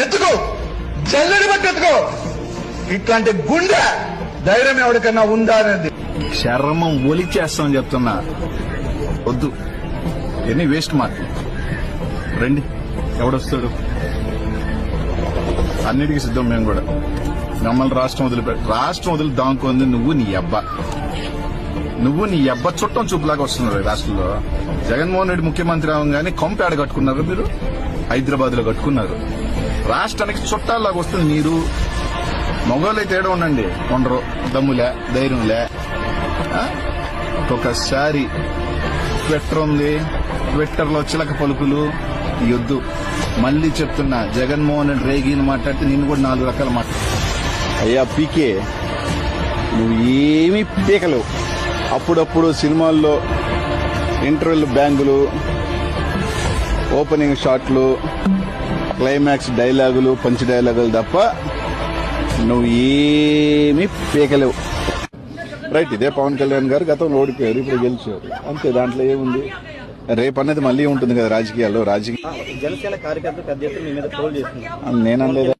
ఎత్తుకో జల్లడి బట్టి ఎత్తుకో ఇట్లాంటి గుండె ధైర్యం ఎవరికన్నా ఉందా అనేది. చర్మం ఒలిచేస్తామని చెప్తున్నా. వద్దు. ఎన్ని వేస్ట్ మార్క్. రండి. ఎవడొస్తాడు? అన్నిటికీ సిద్ధం మేము కూడా. మమ్మల్ని రాష్ట్రం వదిలిపెట్టి రాష్ట్రం వదిలి దాంకుంది నువ్వు నీ అబ్బ. నువ్వు నీ అబ్బ చుట్టం చూపులాగా వస్తున్నారు రాష్ట్రంలో. జగన్మోహన్ రెడ్డి ముఖ్యమంత్రి అవగానే కొంపేడ కట్టుకున్నారు మీరు? హైదరాబాద్లో కట్టుకున్నారు. రాష్ట్రానికి చుట్టాల్లాగా వస్తుంది నీరు మగవాళ్ళైతే ఏడో ఉండండి. ఉండరు. దమ్ములే ధైర్యంలే. ఒకసారి ట్విట్టర్ ఉంది. ట్విట్టర్లో చిలక పలుకులు. యొద్దు. మళ్ళీ చెప్తున్నా జగన్మోహన్ రెడ్డి రేగిని మాట్లాడితే నిన్ను కూడా నాలుగు రకాల మాట. అయ్యా పీకే. నువ్వు ఏమీ పీకలేవు. అప్పుడప్పుడు సినిమాల్లో ఇంటర్వెల్ బ్యాంకులు ఓపెనింగ్ షాట్లు క్లైమాక్స్ డైలాగులు పంచ్ డైలాగులు తప్ప నువ్వు ఏమీ పీకలేవు. రైట్ ఇదే పవన్ కళ్యాణ్ గారు గతంలో ఓడిపోయారు ఇప్పుడు గెలిచారు. అంతే దాంట్లో ఏముంది? రేపు అనేది మళ్ళీ ఉంటుంది కదా రాజకీయాల్లో రాజకీయ జనసేన కార్యకర్తలు పెద్ద ఎత్తున మీ మీద ట్రోల్ చేస్తున్నారు. నేను అనలేదు.